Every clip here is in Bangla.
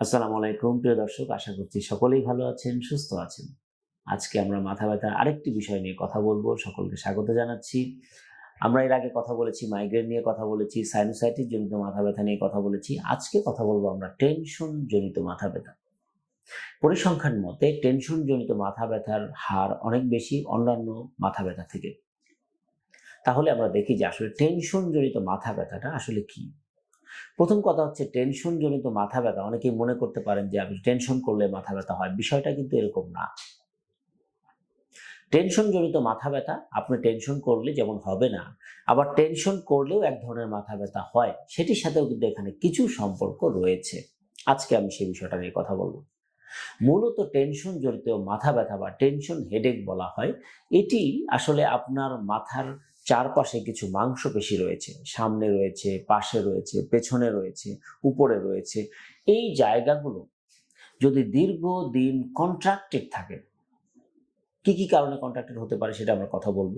আসসালামু আলাইকুম, প্রিয় দর্শক, আশা করছি সকলেই ভালো আছেন, সুস্থ আছেন। আজকে আমরা মাথা ব্যথার আরেকটি বিষয় নিয়ে কথা বলব, সকলকে স্বাগত জানাচ্ছি। আমরা এর আগে কথা বলেছি মাইগ্রেন নিয়ে কথা বলেছি সাইনোসাইটিস জনিত মাথা ব্যথা নিয়ে কথা বলেছি। আজকে কথা বলব আমরা টেনশন জনিত মাথা ব্যথা। পরিসংখ্যান মতে টেনশন জনিত মাথা ব্যথার হার অনেক বেশি অন্যান্য মাথা ব্যথা থেকে। তাহলে আমরা দেখি যে আসলে টেনশন জনিত মাথা ব্যথাটা আসলে কি? প্রথম কথা হচ্ছে টেনশন জনিত মাথা ব্যথা। অনেকেই মনে করতে পারেন যে আপনি টেনশন করলে মাথা ব্যথা হয়। বিষয়টা কিন্তু এরকম না। টেনশন জনিত মাথা ব্যথা, আপনি টেনশন করলে যেমন হবে না, আবার টেনশন করলেও এক ধরনের মাথা ব্যথা হয়, সেটির সাথেও কিন্তু এখানে কিছু সম্পর্ক রয়েছে। আজকে আমি সেই বিষয়টা নিয়ে কথা বলব। মূলত টেনশন জড়িত মাথা ব্যথা বা টেনশন হেডেক বলা হয়, এটি আসলে আপনার মাথার চারপাশে কিছু মাংসপেশি রয়েছে, সামনে রয়েছে, পাশে রয়েছে, পেছনে রয়েছে, উপরে রয়েছে। এই জায়গাগুলো যদি দীর্ঘদিন কন্ট্রাক্টেড থাকে, কি কি কারণে কন্ট্রাক্টেড হতে পারে সেটা আমরা কথা বলব।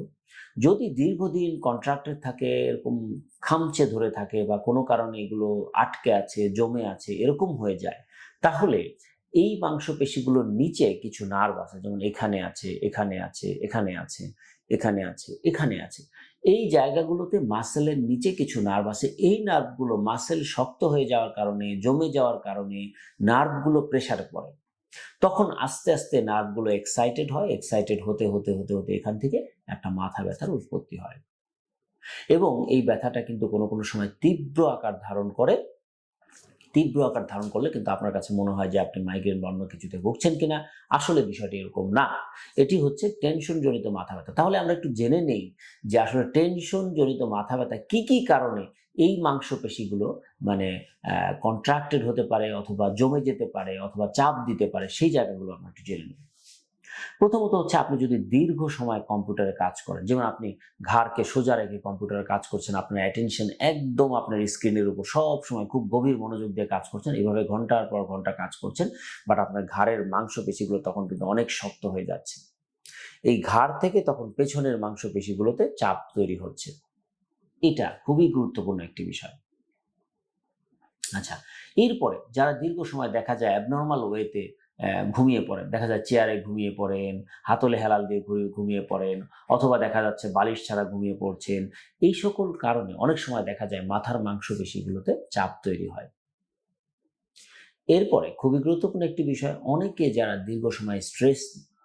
যদি দীর্ঘদিন কন্ট্রাক্টেড থাকে, এরকম খামচে ধরে থাকে বা কোনো কারণে এগুলো আটকে আছে, জমে আছে, এরকম হয়ে যায়, তাহলে এই মাংসপেশিগুলোর নিচে কিছু নার্ভ আছে, যেমন এখানে আছে এখানে আছে এখানে আছে এখানে আছে এখানে আছে। এই জায়গাগুলোতে মাসেলের নিচে কিছু নার্ভ আছে। এই নার্ভগুলো মাসেল শক্ত হয়ে যাওয়ার কারণে, জমে যাওয়ার কারণে নার্ভগুলো প্রেসারে পড়ে। তখন আস্তে আস্তে নার্ভগুলো এক্সাইটেড হয়। এক্সাইটেড হতে হতে হতে হতে এখান থেকে একটা মাথা ব্যথার উৎপত্তি হয়। এবং এই ব্যথাটা কিন্তু কোনো কোনো সময় তীব্র আকার ধারণ করে তীব্র আকার ধারণ করলে কিন্তু আপনার কাছে মনে হয় যে আপনি মাইগ্রেন বা অন্য কিছুতে ভুগছেন কিনা, আসলে বিষয়টি এরকম না। এটি হচ্ছে টেনশন জনিত মাথা ব্যথা। তাহলে আমরা একটু জেনে নেই যে আসলে টেনশন জনিত মাথা ব্যথা কী কী কারণে এই মাংসপেশিগুলো মানে কন্ট্রাক্টেড হতে পারে অথবা জমে যেতে পারে অথবা চাপ দিতে পারে সেই জায়গাগুলো আমরা একটু জেনে নিই। প্রথমত হচ্ছে আপনি যদি দীর্ঘ সময় কম্পিউটারে কাজ করেন, যেমন আপনি ঘাড়কে সোজা রেখে কম্পিউটারে কাজ করছেন, আপনার অ্যাটেনশন একদম আপনার স্ক্রিনের উপর সব সময় খুব গভীর মনোযোগ দিয়ে কাজ করছেন, এভাবে ঘণ্টার পর ঘণ্টা কাজ করছেন বাট আপনার ঘাড়ের মাংসপেশিগুলো তখন কিন্তু অনেক শক্ত হয়ে যাচ্ছে। এই ঘাড় থেকে তখন পেছনের মাংসপেশিগুলোতে চাপ তৈরি হচ্ছে। এটা খুবই গুরুত্বপূর্ণ একটি বিষয়। আচ্ছা এরপরে যারা দীর্ঘ সময় দেখা যায় অ্যাবনর্মাল ওয়েতে ঘুমিয়ে পড়েন। দেখা যায় চেয়ারে ঘুমিয়ে পড়েন, হাতলে হেলাল দিয়ে ঘুরে, ঘুমিয়ে পড়েন, অথবা দেখা যাচ্ছে বালিশ ছাড়া ঘুমিয়ে পড়ছেন। এই সকল কারণে অনেক সময় দেখা যায় মাথার মাংসপেশিগুলোতে চাপ তৈরি হয়। এরপরে খুবই গুরুত্বপূর্ণ একটি বিষয়, অনেকে যারা দীর্ঘ সময় স্ট্রেস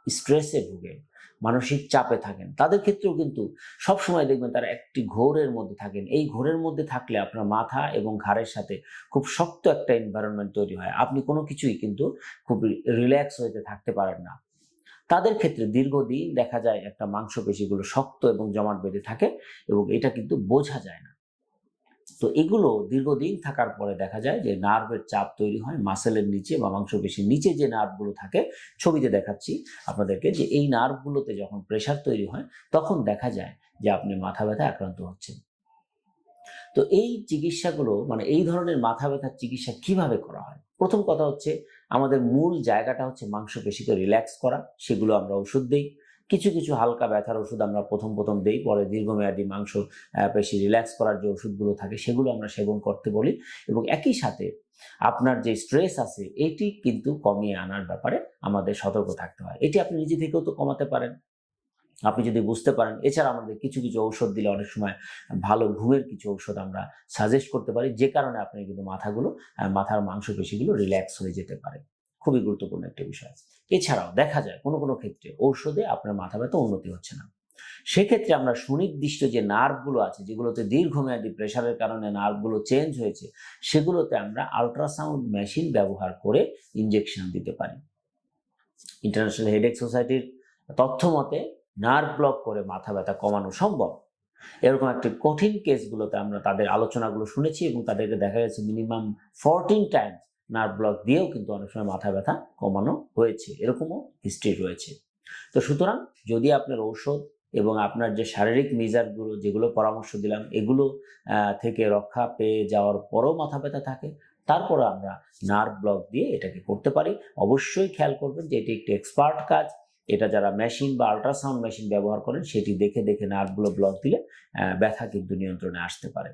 স্ট্রেসে ভুগেন মানসিক চাপে থাকেন। তাদের ক্ষেত্রেও কিন্তু সবসময় দেখবেন তারা একটি ঘোরের মধ্যে থাকেন। এই ঘোরের মধ্যে থাকলে আপনার মাথা এবং ঘাড়ের সাথে খুব শক্ত একটা এনভায়রনমেন্ট তৈরি হয়। আপনি কোনো কিছুই কিন্তু খুব রিল্যাক্স হইতে থাকতে পারেন না। তাদের ক্ষেত্রে দীর্ঘদিন দেখা যায় একটা মাংসপেশিগুলো শক্ত এবং জমাট বেঁধে থাকে এবং এটা কিন্তু বোঝা যায় না। তো এগুলো দীর্ঘদিন থাকার পরে দেখা যায় যে নার্ভের চাপ তৈরি হয় মাসেলের নিচে বা মাংসপেশির নিচে যে নার্ভগুলো থাকে, ছবিতে দেখাচ্ছি আপনাদেরকে যে এই নার্ভগুলোতে যখন প্রেশার তৈরি হয়, তখন দেখা যায় যে আপনি মাথা ব্যথা আক্রান্ত হচ্ছেন। তো এই চিকিৎসাগুলো মানে এই ধরনের মাথা ব্যথার চিকিৎসা কীভাবে করা হয়? প্রথম কথা হচ্ছে, আমাদের মূল জায়গাটা হচ্ছে মাংসপেশিকে রিল্যাক্স করা, সেগুলো আমরা ওষুধ দিই। কিছু কিছু হালকা ব্যথার ওষুধ আমরা প্রথম প্রথম দেই। পরে দীর্ঘমেয়াদী মাংস পেশি রিল্যাক্স করার যে ওষুধগুলো থাকে, সেগুলো আমরা সেবন করতে বলি। এবং একই সাথে আপনার যে স্ট্রেস আছে, এটি কিন্তু কমিয়ে আনার ব্যাপারে আমাদের সতর্ক থাকতে হয়। এটি আপনি নিজে থেকেও তো কমাতে পারেন। আপনি যদি বুঝতে পারেন, এছাড়া আমাদের কিছু কিছু ঔষধ দিলে অনেক সময় ভালো ঘুমের কিছু ঔষধ আমরা সাজেস্ট করতে পারি। যে কারণে আপনি কিন্তু মাথাগুলো মাথার মাংসপেশিগুলো রিল্যাক্স হয়ে যেতে পারে। খুবই গুরুত্বপূর্ণ একটা বিষয়। এছাড়াও দেখা যায় কোনো কোনো ক্ষেত্রে ঔষধে আপনার মাথা ব্যথা উন্নতি হচ্ছে না। সেক্ষেত্রে আমরা সুনির্দিষ্ট যে নার্ভগুলো আছে, যেগুলোতে দীর্ঘমেয়াদী প্রেশারের কারণে নার্ভগুলো চেঞ্জ হয়েছে, সেগুলোতে আমরা আলট্রাসাউন্ড মেশিন ব্যবহার করে ইনজেকশন দিতে পারি। ইন্টারন্যাশনাল হেডেক সোসাইটির তথ্য মতে, নার্ভ ব্লক করে মাথা ব্যথা কমানো সম্ভব। এরকম একটি কঠিন কেসগুলোতে আমরা তাদের আলোচনাগুলো শুনেছি এবং তাদেরকে দেখা গেছে minimum fourteen times nerve block দিয়েও কিন্তু অনেক সময় মাথা ব্যথা কমানো হয়েছে, এরকমও হিস্ট্রি রয়েছে। তো সুতরাং যদি আপনার ঔষধ এবং আপনার যে শারীরিক মেজারগুলো যেগুলো পরামর্শ দিলাম, এগুলো থেকে রক্ষা পেয়ে যাওয়ার পরও মাথা ব্যথা থাকে তারপরে আমরা নার্ভ ব্লক দিয়ে এটাকে করতে পারি। অবশ্যই খেয়াল করবেন যে এটি একটি এক্সপার্ট কাজ। এটা যারা মেশিন বা আল্ট্রাসাউন্ড মেশিন ব্যবহার করেন, সেটি দেখে দেখে নার্ভগুলো ব্লক দিলে ব্যথা কিন্তু নিয়ন্ত্রণে আসতে পারে।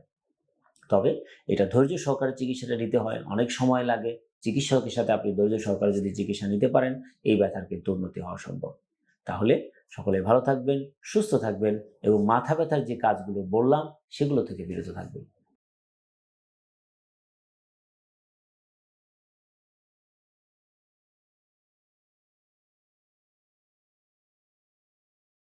তবে এটা ধৈর্য সহকারে চিকিৎসাটা নিতে হয়। অনেক সময় লাগে। চিকিৎসকের সাথে আপনি ধৈর্য সহকারে যদি চিকিৎসা নিতে পারেন, এই ব্যথার কিন্তু উন্নতি হওয়া সম্ভব। তাহলে সকলে ভালো থাকবেন, সুস্থ থাকবেন এবং মাথা ব্যথার যে কাজগুলো বললাম, সেগুলো থেকে বিরত থাকবেন।